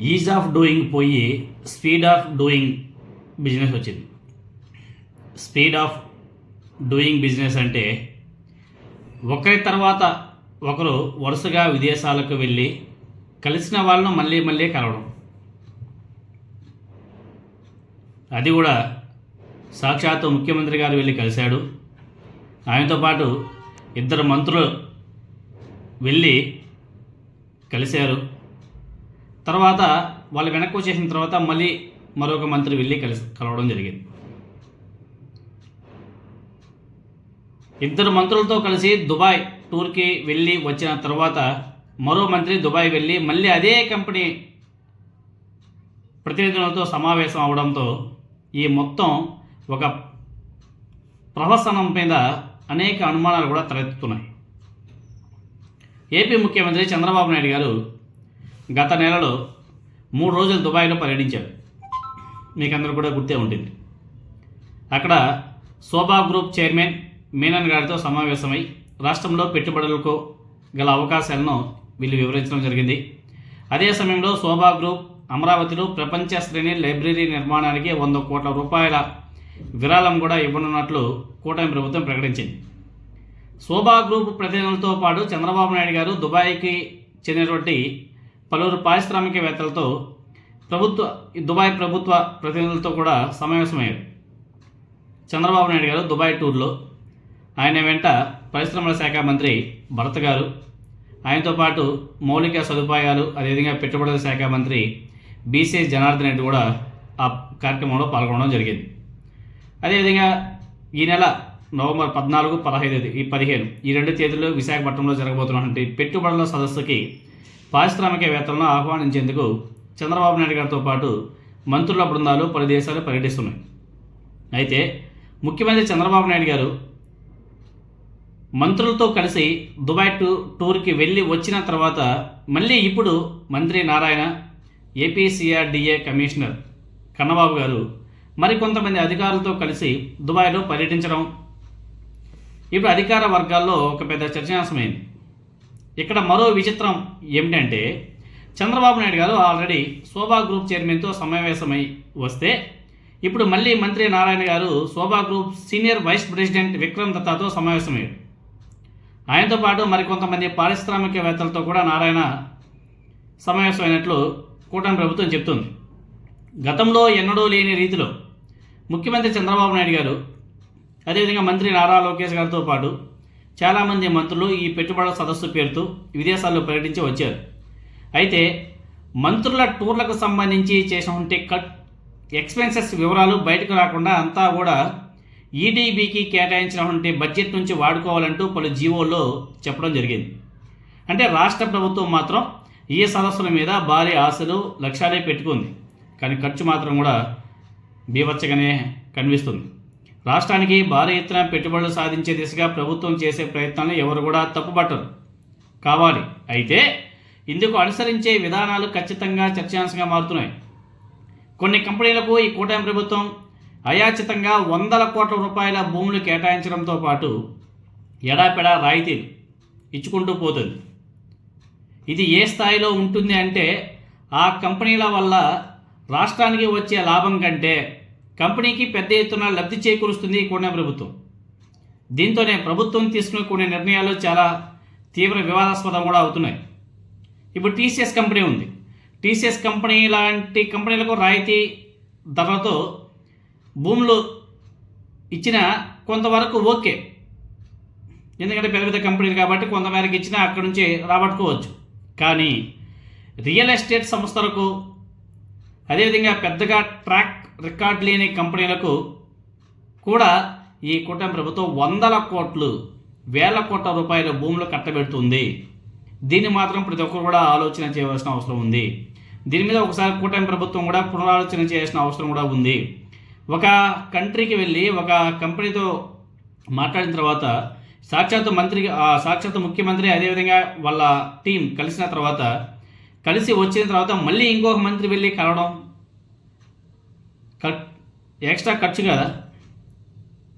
Is of doing పోయి speed of doing business వచ్చింది. Speed of doing business అంటే ఒకరి తర్వాత ఒకరు వరుసగా విదేశాలకు వెళ్ళి కలిసిన వాళ్ళను మళ్ళీ మళ్ళీ కలవడం. అది కూడా సాక్షాత్తు ముఖ్యమంత్రి గారు వెళ్ళి కలిశాడు. ఆయనతో పాటు ఇద్దరు మంత్రులు వెళ్ళి కలిశారు. తర్వాత వాళ్ళు వెనక్కి వచ్చేసిన తర్వాత మళ్ళీ మరొక మంత్రి వెళ్ళి కలిసి కలవడం జరిగింది. ఇద్దరు మంత్రులతో కలిసి దుబాయ్ టూర్కి వెళ్ళి వచ్చిన తర్వాత మరో మంత్రి దుబాయ్ వెళ్ళి మళ్ళీ అదే కంపెనీ ప్రతినిధులతో సమావేశం అవడంతో ఈ మొత్తం ఒక ప్రహసనం మీద అనేక అనుమానాలు కూడా తలెత్తుతున్నాయి. ఏపీ ముఖ్యమంత్రి చంద్రబాబు నాయుడు గారు గత నెలలో మూడు రోజులు దుబాయ్లో పర్యటించారు. మీకందరూ కూడా గుర్తే ఉంటుంది. అక్కడ శోభా గ్రూప్ చైర్మన్ మీనన్ గారితో సమావేశమై రాష్ట్రంలో పెట్టుబడులకు గల అవకాశాలను వీళ్ళు వివరించడం జరిగింది. అదే సమయంలో శోభా గ్రూప్ అమరావతిలో ప్రపంచ శ్రేణి లైబ్రరీ నిర్మాణానికి వంద కోట్ల రూపాయల విరాళం కూడా ఇవ్వనున్నట్లు కూటమి ప్రభుత్వం ప్రకటించింది. శోభా గ్రూప్ ప్రతినిధులతో పాటు చంద్రబాబు నాయుడు గారు దుబాయ్కి చెందినటువంటి పలువురు పారిశ్రామికవేత్తలతో ప్రభుత్వ దుబాయ్ ప్రభుత్వ ప్రతినిధులతో కూడా సమావేశమయ్యారు. చంద్రబాబు నాయుడు గారు దుబాయ్ టూర్లో ఆయన వెంట పరిశ్రమల శాఖ మంత్రి భరత్ గారు ఆయనతో పాటు మౌలిక సదుపాయాలు అదేవిధంగా పెట్టుబడుల శాఖ మంత్రి బీసీ జనార్దన్ రెడ్డి కూడా ఆ కార్యక్రమంలో పాల్గొనడం జరిగింది. అదేవిధంగా ఈ నెల నవంబర్ పద్నాలుగు పదహైదు ఈ పదిహేను ఈ రెండు తేదీల్లో విశాఖపట్నంలో జరగబోతున్నటువంటి పెట్టుబడుల సదస్సుకి పారిశ్రామికవేత్తలను ఆహ్వానించేందుకు చంద్రబాబు నాయుడు గారితో పాటు మంత్రుల బృందాలు పలు దేశాలు పర్యటిస్తున్నాయి. అయితే ముఖ్యమంత్రి చంద్రబాబు నాయుడు గారు మంత్రులతో కలిసి దుబాయ్ టూ టూర్కి వెళ్ళి వచ్చిన తర్వాత మళ్ళీ ఇప్పుడు మంత్రి నారాయణ ఏపీసీఆర్డీఏ కమిషనర్ కన్నబాబు గారు మరికొంతమంది అధికారులతో కలిసి దుబాయ్లో పర్యటించడం. ఇప్పుడు అధికార వర్గాల్లో ఒక పెద్ద చర్చనాంశమైంది. ఇక్కడ మరో విచిత్రం ఏమిటంటే చంద్రబాబు నాయుడు గారు ఆల్రెడీ శోభా గ్రూప్ చైర్మన్తో సమావేశమై వస్తే ఇప్పుడు మళ్ళీ మంత్రి నారాయణ గారు Sobha group senior vice president Vikram దత్తాతో సమావేశమయ్యారు. ఆయనతో పాటు మరికొంతమంది పారిశ్రామికవేత్తలతో కూడా నారాయణ సమావేశమైనట్లు కూటమి ప్రభుత్వం చెప్తుంది. గతంలో ఎన్నడూ లేని రీతిలో ముఖ్యమంత్రి చంద్రబాబు నాయుడు గారు అదేవిధంగా మంత్రి నారా లోకేష్ గారితో పాటు చాలామంది మంత్రులు ఈ పెట్టుబడుల సదస్సు పేరుతో విదేశాల్లో పర్యటించి వచ్చారు. అయితే మంత్రుల టూర్లకు సంబంధించి చేసినటువంటి కట్ ఎక్స్పెన్సెస్ వివరాలు బయటకు రాకుండా అంతా కూడా ఈడీబీకి కేటాయించినటువంటి బడ్జెట్ నుంచి వాడుకోవాలంటూ పలు జీవోల్లో చెప్పడం జరిగింది. అంటే రాష్ట్ర ప్రభుత్వం మాత్రం ఈ సదస్సుల మీద భారీ ఆశలు లక్ష్యాలే పెట్టుకుంది. కానీ ఖర్చు మాత్రం కూడా బీభత్సగానే కనిపిస్తుంది. రాష్ట్రానికి భారీ ఎత్తున పెట్టుబడులు సాధించే దిశగా ప్రభుత్వం చేసే ప్రయత్నాలను ఎవరు కూడా తప్పుపట్టరు. కావాలి. అయితే ఇందుకు అనుసరించే విధానాలు ఖచ్చితంగా చర్చాంశంగా మారుతున్నాయి. కొన్ని కంపెనీలకు ఈ కూటమి ప్రభుత్వం అయాచితంగా వందల కోట్ల రూపాయల భూములు కేటాయించడంతో పాటు ఎడాపెడా రాయితీలు ఇచ్చుకుంటూ పోతుంది. ఇది ఏ స్థాయిలో ఉంటుంది అంటే ఆ కంపెనీల వల్ల రాష్ట్రానికి వచ్చే లాభం కంటే కంపెనీకి పెద్ద ఎత్తున లబ్ధి చేకూరుస్తుంది ఈ ప్రభుత్వం. దీంతోనే ప్రభుత్వం తీసుకునే కొన్ని నిర్ణయాలు చాలా తీవ్ర వివాదాస్పదం కూడా అవుతున్నాయి. ఇప్పుడు టీసీఎస్ కంపెనీ ఉంది. టీసీఎస్ కంపెనీ లాంటి కంపెనీలకు రాయితీ ధరలతో భూములు ఇచ్చిన కొంతవరకు ఓకే. ఎందుకంటే పెద్ద పెద్ద కంపెనీలు కాబట్టి కొంతమేరకు ఇచ్చినా అక్కడి నుంచి రాబట్టుకోవచ్చు. కానీ రియల్ ఎస్టేట్ సంస్థలకు అదేవిధంగా పెద్దగా ట్రాక్ రికార్డ్ లేని కంపెనీలకు కూడా ఈ కూటమి ప్రభుత్వం వందల కోట్లు వేల కోట్ల రూపాయల భూములు కట్టబెడుతుంది. దీన్ని మాత్రం ప్రతి ఒక్కరు కూడా ఆలోచన చేయవలసిన అవసరం ఉంది. దీని మీద ఒకసారి కూటమి ప్రభుత్వం కూడా పునరాలోచన చేయాల్సిన అవసరం కూడా ఉంది. ఒక కంట్రీకి వెళ్ళి ఒక కంపెనీతో మాట్లాడిన తర్వాత సాక్షాత్ మంత్రి ఆ సాక్షాత్ ముఖ్యమంత్రి అదేవిధంగా వాళ్ళ టీం కలిసిన తర్వాత కలిసి వచ్చిన తర్వాత మళ్ళీ ఇంకొక మంత్రి వెళ్ళి కలవడం ఖర్- ఎక్స్ట్రా ఖర్చు కదా?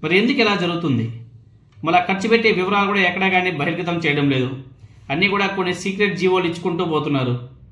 మరి ఎందుకు ఇలా జరుగుతుంది? మళ్ళీ ఆ ఖర్చు పెట్టే వివరాలు కూడా ఎక్కడా కానీ బహిర్గతం చేయడం లేదు. అన్నీ కూడా కొన్ని సీక్రెట్ జీవోలు ఇచ్చుకుంటూ పోతున్నారు.